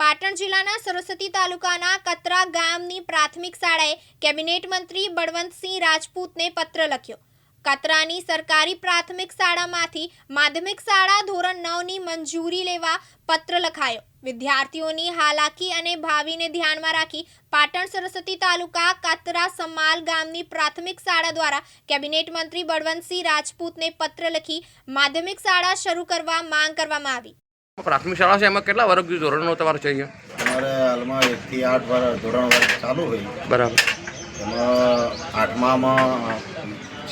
પાટણ જિલ્લાના સરસ્વતી તાલુકાના કતરા ગામની પ્રાથમિક શાળાએ કેબિનેટ મંત્રી બળવંતસિંહ રાજપૂતને પત્ર લખ્યો. કતરાની સરકારી પ્રાથમિક શાળામાંથી માધ્યમિક શાળા ધોરણ નવની મંજૂરી લેવા પત્ર લખાયો. વિદ્યાર્થીઓની હાલાકી અને ભાવિને ધ્યાનમાં રાખી પાટણ સરસ્વતી તાલુકા કતરા સમાલ ગામની પ્રાથમિક શાળા દ્વારા કેબિનેટ મંત્રી બળવંતસિંહ રાજપૂતને પત્ર લખી માધ્યમિક શાળા શરૂ કરવા માંગ કરવામાં આવી. પ્રાથમિક શાળા છે એમાં કેટલા વર્ગ ધોરણનો તમારો અહીંયા? અમારે હાલમાં એકથી આઠ વર્ષ ધોરણ વર્ગ ચાલુ હોય. બરાબર. એમાં આઠમામાં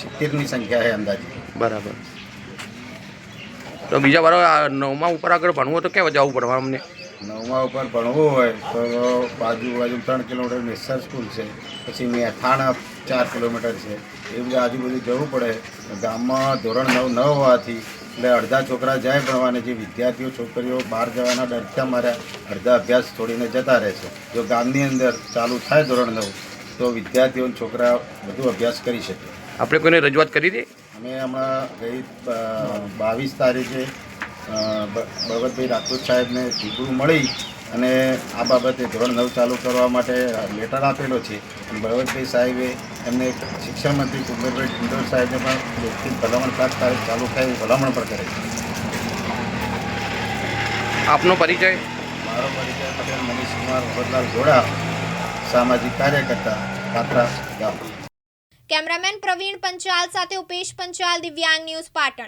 સિત્તેરની સંખ્યા છે અંદાજે. બરાબર. તો બીજા આ નવમાં ઉપર આગળ ભણવું હોય તો ક્યાં જવું પડવા અમને નવમા ઉપર ભણવું હોય તો બાજુ બાજુ ત્રણ કિલોમીટર નેસર સ્કૂલ છે. પછી મેથાણ ચાર કિલોમીટર છે. એ બધા આજુબાજુ જવું પડે. ગામમાં ધોરણ નવ ન હોવાથી એટલે અડધા છોકરા જાય ભણવાને જે વિદ્યાર્થીઓ છોકરીઓ બહાર જવાના ડરતા માર્યા અડધા અભ્યાસ છોડીને જતા રહે છે. જો ગામની અંદર ચાલુ થાય ધોરણ નવ તો વિદ્યાર્થીઓ છોકરા બધું અભ્યાસ કરી શકે. આપણે કોઈને રજૂઆત કરી હતી? અમે હમણાં ગઈ બાવીસ તારીખે ભગવતભાઈ રાઠોડ સાહેબને રૂબરૂ મળી અને આ બાબતે ધોરણ નવ ચાલુ કરવા માટે લેટર આપેલો છે. અને બળવંતભાઈ સાહેબે એમને શિક્ષણ મંત્રી કુંભરભાઈ ટુંડોર સાહેબને પણ લેખિત ભલામણ સાત તારીખ ચાલુ થાય એવી ભલામણ પણ કરે છે. આપનો પરિચય? મારો પરિચય પટેલ મનીષકુમાર ભગતલાલ ઘોડા સામાજિક કાર્યકર્તા કાતરા ગામ. કેમેરામેન પ્રવીણ પંચાલ સાથે ઉપેશ પંચાલ દિવ્યાંગ ન્યૂઝ પાટણ.